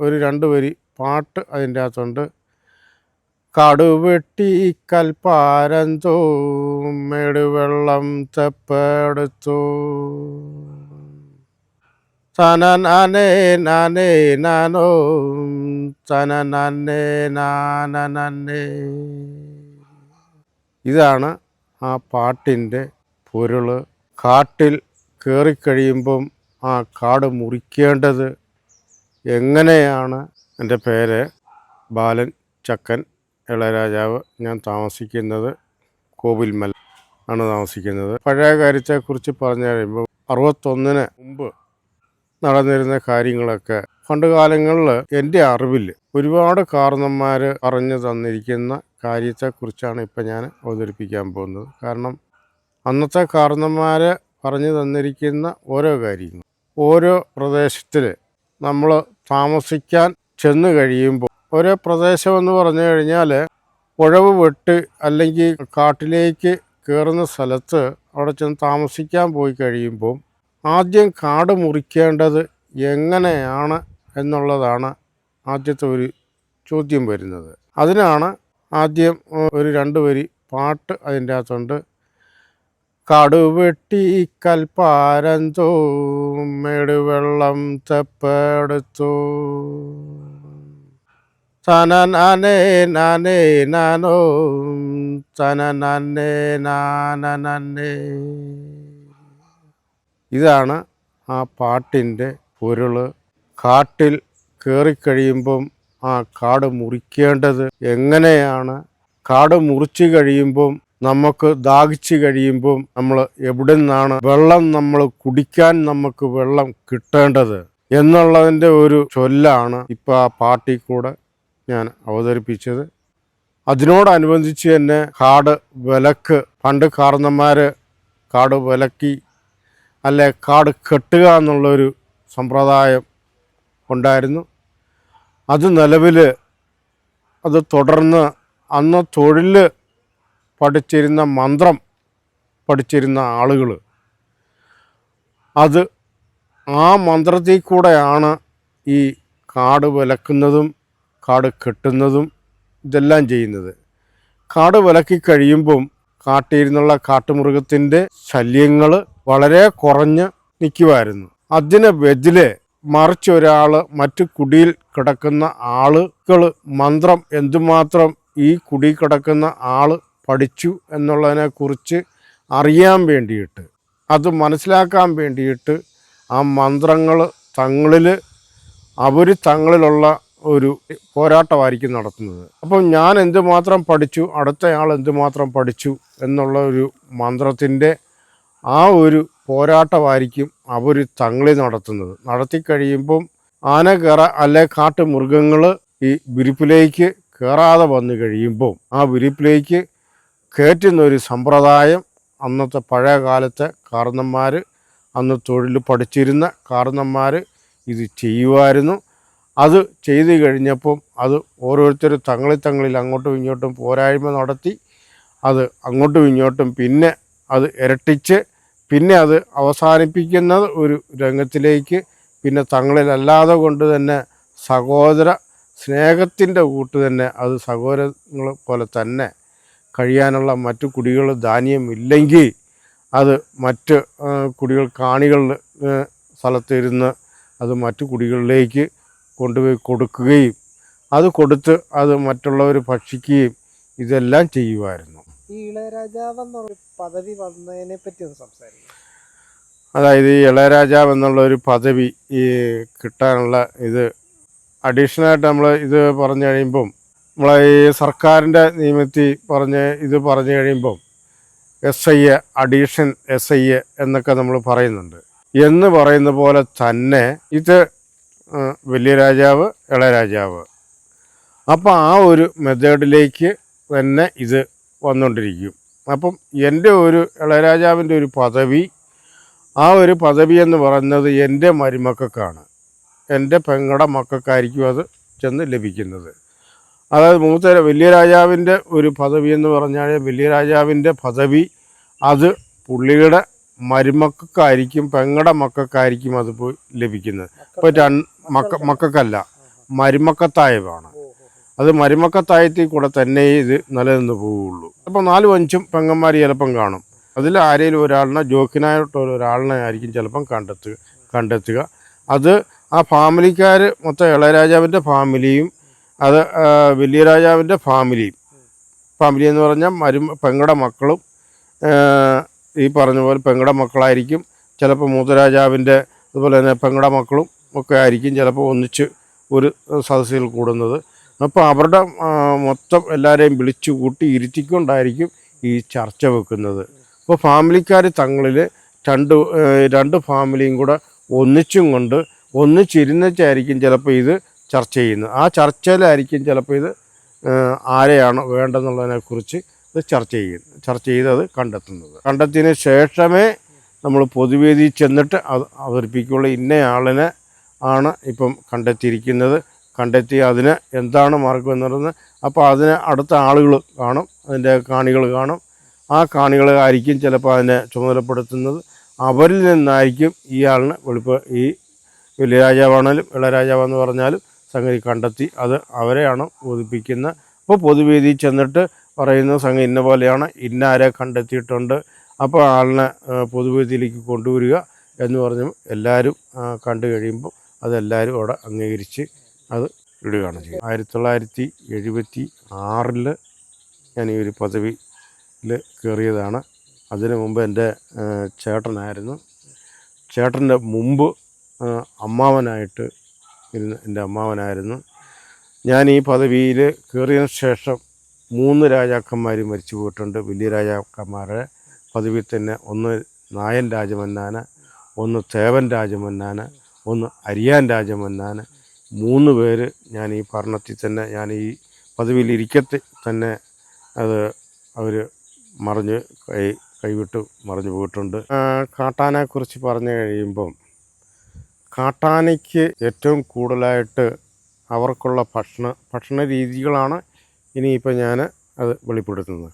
ഒരു രണ്ട് വരി പാട്ട് അതിന്റെ അകത്തുണ്ട്. കടുവെട്ടി കൽപ്പാരന്തോ മെടുവെള്ളം തെപ്പെടുത്തു തനനേ നാനേ നാനോ തനനേ നാനനേ ഇതാണ് ആ പാട്ടിന്റെ പൊരുൾ. കാട്ടിൽ കയറിക്കഴിയുമ്പം ആ കാട് മുറിക്കേണ്ടത് എങ്ങനെയാണ് എന്റെ പേര്? ബാലൻ ചക്കൻ ഇളയരാജാവ് ഞാൻ താമസിക്കുന്നത് കോവിൽമൽ ആണ് താമസിക്കുന്നത്. പഴയ കാര്യത്തെക്കുറിച്ച് പറഞ്ഞു കഴിയുമ്പോൾ അറുപത്തൊന്നിന് മുമ്പ് നടന്നിരുന്ന കാര്യങ്ങളൊക്കെ പണ്ട് കാലങ്ങളിൽ എന്റെ അറിവിൽ ഒരുപാട് കാരണന്മാർ പറഞ്ഞു തന്നിരിക്കുന്ന കാര്യത്തെക്കുറിച്ചാണ് ഇപ്പം ഞാൻ അവതരിപ്പിക്കാൻ പോകുന്നത്. കാരണം അന്നത്തെ കാരണന്മാർ പറഞ്ഞു തന്നിരിക്കുന്ന ഓരോ കാര്യങ്ങൾ ഓരോ പ്രദേശത്തിൽ നമ്മൾ താമസിക്കാൻ ചെന്ന് കഴിയുമ്പോൾ. ഒരു പ്രദേശം എന്ന് പറഞ്ഞു കഴിഞ്ഞാൽ ഉഴവ് വെട്ട് അല്ലെങ്കിൽ കാട്ടിലേക്ക് കയറുന്ന സ്ഥലത്ത് അവിടെ ചെന്ന് താമസിക്കാൻ പോയി കഴിയുമ്പോൾ ആദ്യം കാട് മുറിക്കേണ്ടത് എങ്ങനെയാണ് എന്നുള്ളതാണ് ആദ്യത്തെ ഒരു ചോദ്യം വരുന്നത്. അതിനാണ് ആദ്യം ഒരു രണ്ട് വരി പാട്ട് അതിന്റെ അകത്തുണ്ട്. കടുവെട്ടി കൽപ്പാരന്തോ മേടുവെള്ളം തെപ്പെടുത്തു തനനേ നാനേ നാനോ തനനേ നാനനേ ഇതാണ് ആ പാട്ടിന്റെ പൊരുൾ കാട്ടിൽ കയറിക്കഴിയുമ്പം ആ കാട് മുറിക്കേണ്ടത് എങ്ങനെയാണ്? കാട് മുറിച്ച് കഴിയുമ്പം നമുക്ക് ദാഹിച്ചു കഴിയുമ്പോൾ നമ്മൾ എവിടെ നിന്നാണ് വെള്ളം നമ്മൾ കുടിക്കാൻ നമുക്ക് വെള്ളം കിട്ടേണ്ടത് എന്നുള്ളതിന്റെ ഒരു ചൊല്ലാണ് ഇപ്പോൾ ആ പാർട്ടി കൂടെ ഞാൻ അവതരിപ്പിച്ചത്. അതിനോടനുബന്ധിച്ച് തന്നെ കാട് വിലക്ക് പണ്ട് കാർന്നന്മാർ കാട് വിലക്കി അല്ലെ കാട് കെട്ടുക എന്നുള്ളൊരു സമ്പ്രദായം ഉണ്ടായിരുന്നു. അത് നിലവിൽ അത് തുടർന്ന് അന്ന് തൊഴിൽ പഠിച്ചിരുന്ന മന്ത്രം പഠിച്ചിരുന്ന ആളുകൾ അത് ആ മന്ത്രത്തിൽ കൂടെയാണ് ഈ കാട് വിലക്കുന്നതും കാട് കെട്ടുന്നതും ഇതെല്ലാം ചെയ്യുന്നത്. കാട് വിലക്കി കഴിയുമ്പം കാട്ടിയിരുന്നുള്ള കാട്ടുമൃഗത്തിന്റെ ശല്യങ്ങൾ വളരെ കുറഞ്ഞ് നിൽക്കുമായിരുന്നു അതിന് ബദൽ മറിച്ച് ഒരാൾ മറ്റു കുടിയിൽ കിടക്കുന്ന ആളുകൾ മന്ത്രം എന്തുമാത്രം ഈ കുടി കിടക്കുന്ന ആൾ പഠിച്ചു എന്നുള്ളതിനെക്കുറിച്ച് അറിയാൻ വേണ്ടിയിട്ട് അത് മനസ്സിലാക്കാൻ വേണ്ടിയിട്ട് ആ മന്ത്രങ്ങൾ തങ്ങളിൽ അവർ തങ്ങളിലുള്ള ഒരു പോരാട്ടമായിരിക്കും നടത്തുന്നത്. അപ്പം ഞാൻ എന്തുമാത്രം പഠിച്ചു അടുത്തയാൾ എന്തുമാത്രം പഠിച്ചു എന്നുള്ള ഒരു മന്ത്രത്തിന്റെ ആ ഒരു പോരാട്ടമായിരിക്കും അവർ തങ്ങളിൽ നടത്തുന്നത്. നടത്തി കഴിയുമ്പം ആന കയറ അല്ലെ കാട്ടുമൃഗങ്ങൾ ഈ വിരിപ്പിലേക്ക് കയറാതെ വന്നു കഴിയുമ്പോൾ ആ വിരിപ്പിലേക്ക് കയറ്റുന്ന ഒരു സമ്പ്രദായം അന്നത്തെ പഴയ കാലത്തെ കാരണന്മാർ അന്ന് തൊഴിൽ പഠിച്ചിരുന്ന കാരണന്മാർ ഇത് ചെയ്യുമായിരുന്നു അത് ചെയ്തു കഴിഞ്ഞപ്പം അത് ഓരോരുത്തർ തങ്ങളിൽ തങ്ങളിൽ അങ്ങോട്ടും ഇങ്ങോട്ടും പോരായ്മ നടത്തി അത് അങ്ങോട്ടും ഇങ്ങോട്ടും പിന്നെ അത് ഇരട്ടിച്ച് പിന്നെ അത് അവസാനിപ്പിക്കുന്നത് ഒരു രംഗത്തിലേക്ക് പിന്നെ തങ്ങളിലല്ലാതെ കൊണ്ട് തന്നെ സഹോദര സ്നേഹത്തിന്റെ കൂട്ട് തന്നെ അത് സഹോദരങ്ങൾ പോലെ തന്നെ കഴിയാനുള്ള മറ്റു കുടികൾ ധാന്യമില്ലെങ്കിൽ അത് മറ്റ് കുടികൾ കാണികൾ സ്ഥലത്തിരുന്ന് അത് മറ്റു കുടികളിലേക്ക് കൊണ്ടുപോയി കൊടുക്കുകയും അത് കൊടുത്ത് അത് മറ്റുള്ളവർ ഭക്ഷിക്കുകയും ഇതെല്ലാം ചെയ്യുമായിരുന്നു. ഈ ഇളയരാജാവ് എന്നുള്ള പദവി വന്നതിനെ പറ്റി ഒന്ന് സംസാരിക്കാം. അതായത് ഈ ഇളയരാജാവ് എന്നുള്ള ഒരു പദവി ഈ കിട്ടാനുള്ള ഇത് അഡീഷണലായിട്ട് നമ്മൾ ഇത് പറഞ്ഞു കഴിയുമ്പം നമ്മളെ ഈ സർക്കാരിന്റെ നിയമത്തിൽ പറഞ്ഞ് ഇത് പറഞ്ഞു കഴിയുമ്പം S I A addition S I A എന്നൊക്കെ നമ്മൾ പറയുന്നുണ്ട്. എന്ന് പറയുന്ന പോലെ തന്നെ ഇത് വലിയ രാജാവ് ഇളയരാജാവ് അപ്പം ആ ഒരു മെത്തേഡിലേക്ക് തന്നെ ഇത് വന്നുകൊണ്ടിരിക്കും. അപ്പം എന്റെ ഒരു ഇളയരാജാവിന്റെ ഒരു പദവി ആ ഒരു പദവി എന്ന് പറയുന്നത് എന്റെ മരുമക്കൾക്കാണ്. എന്റെ പെങ്ങളുടെ മക്കൾക്കായിരിക്കും അത് ചെന്ന് ലഭിക്കുന്നത്. അതായത് മൂത്ത വലിയ രാജാവിന്റെ ഒരു പദവി എന്ന് പറഞ്ഞാൽ വലിയ രാജാവിന്റെ പദവി അത് പുള്ളിയുടെ മരുമക്കൾക്കായിരിക്കും പെങ്ങളുടെ മക്കൾക്കായിരിക്കും അത് പോയി ലഭിക്കുന്നത്. ഇപ്പോൾ രണ്ട് മക്ക മക്കൾക്കല്ല ഓ. അത് മരുമക്കത്തായത്തിൽ കൂടെ തന്നെ ഇത് നിലനിന്ന് പോവുള്ളൂ. അപ്പോൾ നാലും അഞ്ചും പെങ്ങന്മാർ ചിലപ്പം കാണും. അതിൽ ആരെങ്കിലും ഒരാളിനെ ജോക്കിനായിട്ടുള്ള ഒരാളിനെ ആയിരിക്കും ചിലപ്പം കണ്ടെത്തുക കണ്ടെത്തുക. അത് ആ ഫാമിലിക്കാർ മൊത്തം ഇളയരാജാവിന്റെ ഫാമിലിയും അത് വലിയ രാജാവിന്റെ ഫാമിലിയും ഫാമിലി എന്ന് പറഞ്ഞാൽ മരു പെങ്ങളുടെ മക്കളും ഈ പറഞ്ഞ പോലെ പെങ്ങളുടെ മക്കളായിരിക്കും. ചിലപ്പോൾ മൂത്തരാജാവിന്റെ അതുപോലെ തന്നെ പെങ്ങളുടെ മക്കളും ഒക്കെ ആയിരിക്കും ചിലപ്പോൾ ഒന്നിച്ച് ഒരു സദസ്സിൽ കൂടുന്നത്. അപ്പോൾ അവരുടെ മൊത്തം എല്ലാവരെയും വിളിച്ചു കൂട്ടി ഇരുത്തിക്കൊണ്ടായിരിക്കും ഈ ചർച്ച വെക്കുന്നത്. അപ്പോൾ ഫാമിലിക്കാർ തങ്ങളിൽ രണ്ട് രണ്ട് ഫാമിലിയും കൂടെ ഒന്നിച്ചും കൊണ്ട് ഒന്നിച്ചിരുന്നിട്ടായിരിക്കും ചിലപ്പോൾ ഇത് ചർച്ച ചെയ്യുന്നത് ആ ചർച്ചയിലായിരിക്കും ചിലപ്പോൾ ഇത് ആരെയാണ് വേണ്ടെന്നുള്ളതിനെക്കുറിച്ച് ഇത് ചർച്ച ചെയ്യുന്നത് ചർച്ച ചെയ്ത് അത് കണ്ടെത്തുന്നത്. കണ്ടെത്തിയതിന് ശേഷമേ നമ്മൾ പൊതുവേദിയിൽ ചെന്നിട്ട് അത് അവതരിപ്പിക്കുകയുള്ളൂ. ഇന്നയാളിനെ ആണ് ഇപ്പം കണ്ടെത്തിയിരിക്കുന്നത്. കണ്ടെത്തി അതിന് എന്താണ് മാർഗം എന്ന് പറയുന്നത് അപ്പോൾ അതിന് അടുത്ത ആളുകൾ കാണും. അതിന്റെ കാണികൾ കാണും. ആ കാണികൾ ആയിരിക്കും ചിലപ്പോൾ അതിനെ ചുമതലപ്പെടുത്തുന്നത്. അവരിൽ നിന്നായിരിക്കും ഈ വെളുപ്പ്. ഈ വലിയ രാജാവാണെങ്കിലും ഇളരാജാവെന്ന് പറഞ്ഞാലും സംഗതി കണ്ടെത്തി അത് അവരെയാണ് ബോധിപ്പിക്കുന്നത് അപ്പോൾ പൊതുവേദിയിൽ ചെന്നിട്ട് പറയുന്ന സംഗതി ഇന്ന പോലെയാണ് ഇന്ന ആരെ കണ്ടെത്തിയിട്ടുണ്ട് അപ്പോൾ ആളിനെ പൊതുവേദിയിലേക്ക് കൊണ്ടുവരിക എന്ന് പറഞ്ഞ് എല്ലാവരും കണ്ടു കഴിയുമ്പോൾ അതെല്ലാവരും അവിടെ അംഗീകരിച്ച് അത് ഇടുകയാണ് ചെയ്യുന്നത് ആയിരത്തി തൊള്ളായിരത്തി എഴുപത്തി ആറിൽ ഞാൻ ഈ ഒരു പദവിയിൽ കയറിയതാണ്. അതിനു മുമ്പ് എന്റെ ചേട്ടനായിരുന്നു. ചേട്ടന്റെ മുമ്പ് അമ്മാവനായിട്ട് എന്റെ അമ്മാവനായിരുന്നു. ഞാൻ ഈ പദവിയിൽ കയറിയതിന് ശേഷം മൂന്ന് രാജാക്കന്മാർ മരിച്ചു പോയിട്ടുണ്ട്. വലിയ രാജാക്കന്മാരുടെ പദവിയിൽ തന്നെ ഒന്ന് നായൻ രാജമന്നാന് ഒന്ന് തേവൻ രാജമന്നാന് ഒന്ന് അരിയാൻ രാജമന്നാന് മൂന്ന് പേര് ഞാൻ ഈ ഭരണത്തിൽ തന്നെ ഞാൻ ഈ പദവിയിൽ ഇരിക്കത്തെ തന്നെ അത് അവർ മറിഞ്ഞ് കൈ കൈവിട്ട് മറിഞ്ഞു പോയിട്ടുണ്ട്. കാട്ടാനെക്കുറിച്ച് പറഞ്ഞു കഴിയുമ്പം കാട്ടാനയ്ക്ക് ഏറ്റവും കൂടുതലായിട്ട് അവർക്കുള്ള ഭക്ഷണ ഭക്ഷണ രീതികളാണ് ഇനിയിപ്പോൾ ഞാൻ അത് വെളിപ്പെടുത്തുന്നത്.